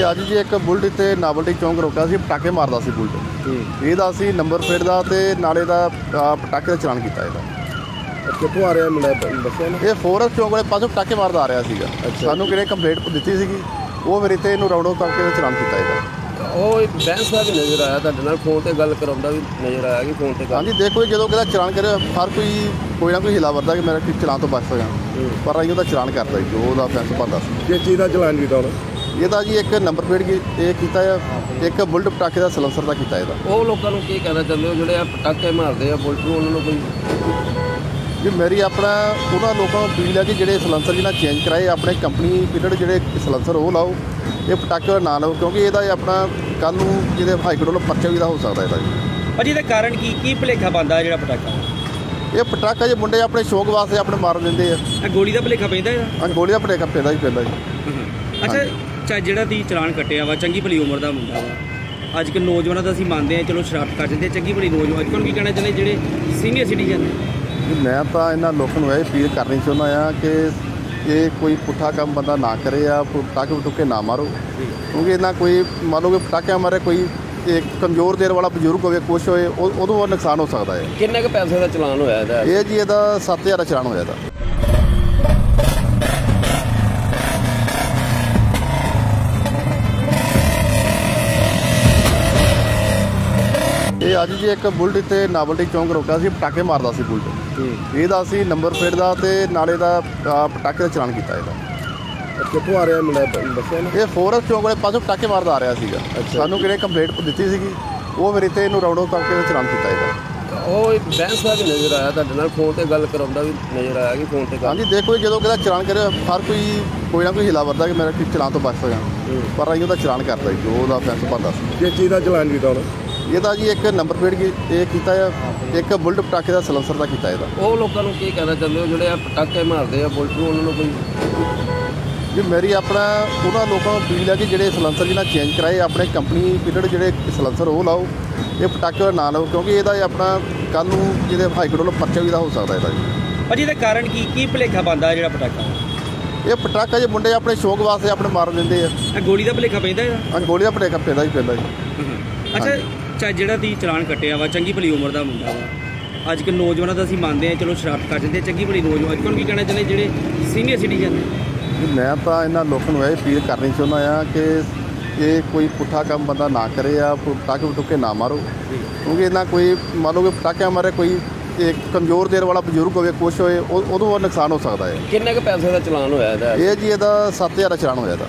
ਇਹ ਅੱਜ ਜੀ ਇੱਕ ਬੁਲਟ ਤੇ ਨਾਵਲਟੀ ਚੌਂਕ ਰੋਕਿਆ ਸੀ ਪਟਾਕੇ ਮਾਰਦਾ ਸੀ ਬੁਲਟ। ਇਹਦਾ ਅਸੀਂ ਨੰਬਰ ਪਲੇਟ ਦਾ ਤੇ ਨਾਲੇ ਦਾ ਅ, ਪਟਾਕੇ ਦਾ ਚਲਾਨ ਕੀਤਾ ਇਹਦਾ। ਕਿੱਥੋਂ ਆ ਰਿਹਾ ਮੁੰਡਾ ਦੱਸਿਆ ਨਾ? ਇਹ ਫੋਰਸ ਚੌਂਕ ਵਾਲੇ ਪਾਸੋਂ ਪਟਾਕੇ ਮਾਰਦਾ ਆ ਰਿਹਾ ਸੀਗਾ। ਸਾਨੂੰ ਕਿਹੜੇ ਕੰਪਲੇਂਟ ਦਿੱਤੀ ਸੀਗੀ ਉਹ ਫਿਰ ਇੱਥੇ ਇਹਨੂੰ ਰਾਉਂਡ ਅਪ ਕਰਕੇ ਚਲਾਨ ਕੀਤਾ ਇਹਦਾ। ਉਹ ਇੱਕ ਬੈਂਸ ਦਾ ਵੀ ਨਜ਼ਰ ਆਇਆ ਤੁਹਾਡੇ ਨਾਲ ਫੋਨ ਤੇ ਗੱਲ ਕਰਾਉਂਦਾ ਵੀ ਨਜ਼ਰ ਆਇਆ ਕਿ ਫੋਨ ਤੇ ਗੱਲ? ਹਾਂਜੀ ਦੇਖੋ ਜੀ, ਜਦੋਂ ਕਿਹਦਾ ਚਲਾਨ ਕਰੇ ਹਰ ਕੋਈ ਕੋਈ ਨਾ ਕੋਈ ਹਿਲਾ ਵਰਦਾ ਕਿ ਮੇਰਾ ਕਿ ਚਲਾਨ ਤੋਂ ਬਚ ਸਕਾਂ। ਪਰ ਅਸੀਂ ਉਹਦਾ ਚਲਾਨ ਕਰਦਾ ਜੀ ਜੋ ਉਹਦਾ ਫੈਂਸ ਬੰਦਾ ਸੀ। ਕਿਸ ਚੀਜ਼ ਦਾ ਚਲਾਨ ਕੀਤਾ ਉਹਨੇ? ਇਹਦਾ ਜੀ ਇੱਕ ਨੰਬਰ ਪਲੇਟ ਕੀ- ਇਹ ਕੀਤਾ ਆ ਇੱਕ ਬੁਲਟ ਪਟਾਕੇ ਦਾ ਸਲੈਂਸਰ ਦਾ ਕੀਤਾ ਇਹਦਾ। ਉਹ ਲੋਕਾਂ ਨੂੰ ਕੀ ਕਹਿਣਾ ਚਾਹੁੰਦੇ ਹੋ? ਜਿਹੜੇ ਆ ਪਟਾਕੇ ਮਾਰਦੇ ਆ ਬੁਲਟ ਨੂੰ ਉਹਨਾਂ ਨੂੰ ਕੋਈ ਜੀ ਮੇਰੀ ਆਪਣਾ ਉਹਨਾਂ ਲੋਕਾਂ ਨੂੰ ਅਪੀਲ ਹੈ ਕਿ ਜਿਹੜੇ ਸਲੈਂਸਰ ਜਿਹਨਾਂ ਚੇਂਜ ਕਰਾਏ ਆਪਣੇ ਕੰਪਨੀ ਪੀਰੀਅਡ ਜਿਹੜੇ ਸਲੈਂਸਰ ਉਹ ਲਾਓ ਇਹ ਪਟਾਕੇ ਦਾ ਨਾ ਲਾਓ ਕਿਉਂਕਿ ਇਹਦਾ ਇਹ ਆਪਣਾ ਕੱਲ ਨੂੰ ਜਿਹਦੇ ਹਾਈ ਕੋਰਟ ਵੱਲੋਂ ਪਰਚਾ ਵੀ ਦਾ ਹੋ ਸਕਦਾ ਇਹਦਾ ਜੀ। ਭਾਜੀ ਇਹਦਾ ਕਾਰਨ ਕੀ ਕੀ ਭੁਲੇਖਾ ਬੰਦਾ ਜਿਹੜਾ ਪਟਾਕਾ? ਇਹ ਪਟਾਕਾ ਜੇ ਮੁੰਡੇ ਆਪਣੇ ਸ਼ੌਕ ਵਾਸਤੇ ਆਪਣੇ ਮਾਰ ਦਿੰਦੇ ਆ। ਇਹ ਗੋਲੀ ਦਾ ਭੁਲੇਖਾ ਪੈਂਦਾ ਇਹਦਾ? ਆ ਗੋਲੀ ਦਾ ਪਟਾਕਾ ਪੈਂਦਾ ਹੀ ਪੈਂਦਾ ਜੀ। ਅੱਛਾ ਚਾ ਜਿਹੜਾ ਦੀ ਚਲਾਨ ਕੱਟਿਆ ਵਾ ਚੰਗੀ ਭਲੀ ਉਮਰ ਦਾ ਮੁੰਡਾ ਵਾ। ਅੱਜ ਕੱਲ੍ਹ ਨੌਜਵਾਨਾਂ ਦਾ ਅਸੀਂ ਮੰਨਦੇ ਆ ਚਲੋ ਸ਼ਰਾਰਤ ਕਰ ਜਾਂਦੇ ਚੰਗੀ ਭਲੀ ਨੌਜਵਾਨ ਅੱਜ ਕੱਲ੍ਹ ਕੀ ਕਹਿਣਾ ਚਾਹੁੰਦੇ ਜਿਹੜੇ ਸੀਨੀਅਰ ਸਿਟੀਜ਼ਨ ਨੇ? ਮੈਂ ਤਾਂ ਇਹਨਾਂ ਲੋਕਾਂ ਨੂੰ ਇਹ ਅਪੀਲ ਕਰਨੀ ਚਾਹੁੰਦਾ ਆ ਕਿ ਇਹ ਕੋਈ ਪੁੱਠਾ ਕੰਮ ਬੰਦਾ ਨਾ ਕਰੇ ਆ ਪਟਾਕੇ ਪਟੂਕੇ ਨਾ ਮਾਰੋ। ਕਿਉਂਕਿ ਇਹਨਾਂ ਕੋਈ ਮੰਨ ਲਓ ਕਿ ਪਟਾਕਿਆਂ ਮਾਰੇ ਕੋਈ ਇੱਕ ਕਮਜ਼ੋਰ ਦੇਰ ਵਾਲਾ ਬਜ਼ੁਰਗ ਹੋਵੇ ਕੁਛ ਹੋਏ ਉਹ- ਉਦੋਂ ਉਹ ਨੁਕਸਾਨ ਹੋ ਸਕਦਾ ਹੈ। ਕਿੰਨੇ ਕ ਪੈਸੇ ਦਾ ਚਲਾਨ ਹੋਇਆ ਇਹਦਾ? ਇਹ ਜੀ ਇਹਦਾ 7000 ਦਾ ਚਲਾਨ ਹੋਇਆ ਦਾ ਇਹ ਅੱਜ ਜੀ ਇੱਕ ਬੁਲਟ ਤੇ ਨਾਵਲਟੀ ਚੌਂਕ ਰੋਕਿਆ ਸੀ ਪਟਾਕੇ ਮਾਰਦਾ ਸੀ ਬੁਲਟ। ਇਹਦਾ ਅਸੀਂ ਨੰਬਰ ਪਲੇਟ ਦਾ ਤੇ ਨਾਲੇ ਦਾ ਅ, ਪਟਾਕੇ ਦਾ ਚਲਾਨ ਕੀਤਾ ਇਹਦਾ। ਕਿੱਥੋਂ ਆ ਰਿਹਾ ਮੁੰਡਾ ਦੱਸਿਆ ਨਾ? ਇਹ ਫੋਰਸ ਚੌਂਕ ਵਾਲੇ ਪਾਸੋਂ ਪਟਾਕੇ ਮਾਰਦਾ ਆ ਰਿਹਾ ਸੀਗਾ। ਸਾਨੂੰ ਕਿਹੜੇ ਕੰਪਲੇਂਟ ਦਿੱਤੀ ਸੀਗੀ ਉਹ ਫਿਰ ਇੱਥੇ ਇਹਨੂੰ ਰਾਉਂਡ ਅਪ ਕਰਕੇ ਇਹਦਾ ਚਲਾਨ ਕੀਤਾ ਇਹਦਾ। ਉਹ ਇੱਕ ਬੈਂਸ ਦਾ ਵੀ ਨਜ਼ਰ ਆਇਆ ਤੁਹਾਡੇ ਨਾਲ ਫੋਨ ਤੇ ਗੱਲ ਕਰਾਉਂਦਾ ਵੀ ਨਜ਼ਰ ਆਇਆ ਕਿ ਫੋਨ ਤੇ ਗੱਲ? ਹਾਂਜੀ ਦੇਖੋ ਜੀ, ਜਦੋਂ ਕਿਹਦਾ ਚਲਾਨ ਕਰੇ ਹਰ ਕੋਈ ਕੋਈ ਨਾ ਕੋਈ ਹਿਲਾ ਵਰਦਾ ਕਿ ਮੇਰਾ ਕਿ ਚਲਾਨ ਤੋਂ ਬਚ ਸਕਾਂ। ਪਰ ਅਸੀਂ ਉਹਦਾ ਚਲਾਨ ਕਰਦਾ ਜੀ ਜੋ ਉਹਦਾ ਫੈਂਸ ਬੰਦਾ ਸੀ। ਕਿਸ ਚੀਜ਼ ਦਾ ਚਲਾਨ ਕੀਤਾ ਉਹਨੇ? ਇਹਦਾ ਜੀ ਇੱਕ ਨੰਬਰ ਪਲੇਟ ਕੀ- ਇਹ ਕੀਤਾ ਆ ਇੱਕ ਬੁਲਟ ਪਟਾਕੇ ਦਾ ਸਲੈਂਸਰ ਦਾ ਕੀਤਾ ਇਹਦਾ। ਉਹ ਲੋਕਾਂ ਨੂੰ ਕੀ ਕਹਿਣਾ ਚਾਹੁੰਦੇ ਹੋ? ਜਿਹੜੇ ਆ ਪਟਾਕੇ ਮਾਰਦੇ ਆ ਬੁਲਟ ਨੂੰ ਉਹਨਾਂ ਨੂੰ ਕੋਈ ਜੀ ਮੇਰੀ ਆਪਣਾ ਉਹਨਾਂ ਲੋਕਾਂ ਨੂੰ ਅਪੀਲ ਹੈ ਕਿ ਜਿਹੜੇ ਸਲੈਂਸਰ ਜਿਹਨਾਂ ਚੇਂਜ ਕਰਾਏ ਆਪਣੇ ਕੰਪਨੀ ਪੀਰੀਅਡ ਜਿਹੜੇ ਸਲੈਂਸਰ ਉਹ ਲਾਓ ਇਹ ਪਟਾਕੇ ਦਾ ਨਾ ਲਾਓ ਕਿਉਂਕਿ ਇਹਦਾ ਇਹ ਆਪਣਾ ਕੱਲ ਨੂੰ ਜਿਹਦੇ ਹਾਈ ਕੋਰਟ ਵੱਲੋਂ ਪਰਚਾ ਵੀ ਦਾ ਹੋ ਸਕਦਾ ਇਹਦਾ ਜੀ। ਭਾਜੀ ਇਹਦਾ ਕਾਰਨ ਕੀ ਕੀ ਭੁਲੇਖਾ ਬੰਦਾ ਜਿਹੜਾ ਪਟਾਕਾ? ਇਹ ਪਟਾਕਾ ਜੇ ਮੁੰਡੇ ਆਪਣੇ ਸ਼ੌਕ ਵਾਸਤੇ ਆਪਣੇ ਮਾਰ ਦਿੰਦੇ ਆ। ਇਹ ਗੋਲੀ ਦਾ ਭੁਲੇਖਾ ਪੈਂਦਾ ਇਹਦਾ? ਆ ਗੋਲੀ ਦਾ ਪਟਾਕਾ ਪੈਂਦਾ ਹੀ ਪੈਂਦਾ ਜੀ। ਅੱਛਾ ਚਾ ਜਿਹੜਾ ਦੀ ਚਲਾਨ ਕੱਟਿਆ ਵਾ ਚੰਗੀ ਭਲੀ ਉਮਰ ਦਾ ਮੁੰਡਾ ਵਾ। ਅੱਜ ਕੱਲ੍ਹ ਨੌਜਵਾਨਾਂ ਦਾ ਅਸੀਂ ਮੰਨਦੇ ਆ ਚਲੋ ਸ਼ਰਾਰਤ ਕਰ ਜਾਂਦੇ ਚੰਗੀ ਭਲੀ ਨੌਜਵਾਨ। ਅੱਜ ਕੱਲ੍ਹ ਕੀ ਕਹਿਣਾ ਚਾਹੁੰਦੇ ਜਿਹੜੇ ਸੀਨੀਅਰ ਸਿਟੀਜ਼ਨ ਮੈਂ ਤਾਂ ਇਹਨਾਂ ਲੋਕਾਂ ਨੂੰ ਇਹ ਅਪੀਲ ਕਰਨੀ ਚਾਹੁੰਦਾ ਆ ਕਿ ਇਹ ਕੋਈ ਪੁੱਠਾ ਕੰਮ ਬੰਦਾ ਨਾ ਕਰੇ ਆ ਪਟਾਕੇ ਪਟੂਕੇ ਨਾ ਮਾਰੋ। ਕਿਉਂਕਿ ਇਹਨਾਂ ਕੋਈ ਮੰਨ ਲਓ ਕਿ ਪਟਾਕਿਆਂ ਮਾਰੇ ਕੋਈ ਇੱਕ ਕਮਜ਼ੋਰ ਦੇਰ ਵਾਲਾ ਬਜ਼ੁਰਗ ਹੋਵੇ ਕੁਛ ਹੋਏ ਉਹ- ਉਦੋਂ ਉਹ ਨੁਕਸਾਨ ਹੋ ਸਕਦਾ ਹੈ। ਕਿੰਨੇ ਕ ਪੈਸੇ ਦਾ ਚਲਾਨ ਹੋਇਆ ਇਹਦਾ? ਇਹ ਜੀ ਇਹਦਾ 7000 ਦਾ ਚਲਾਨ ਹੋਇਆ ਦਾ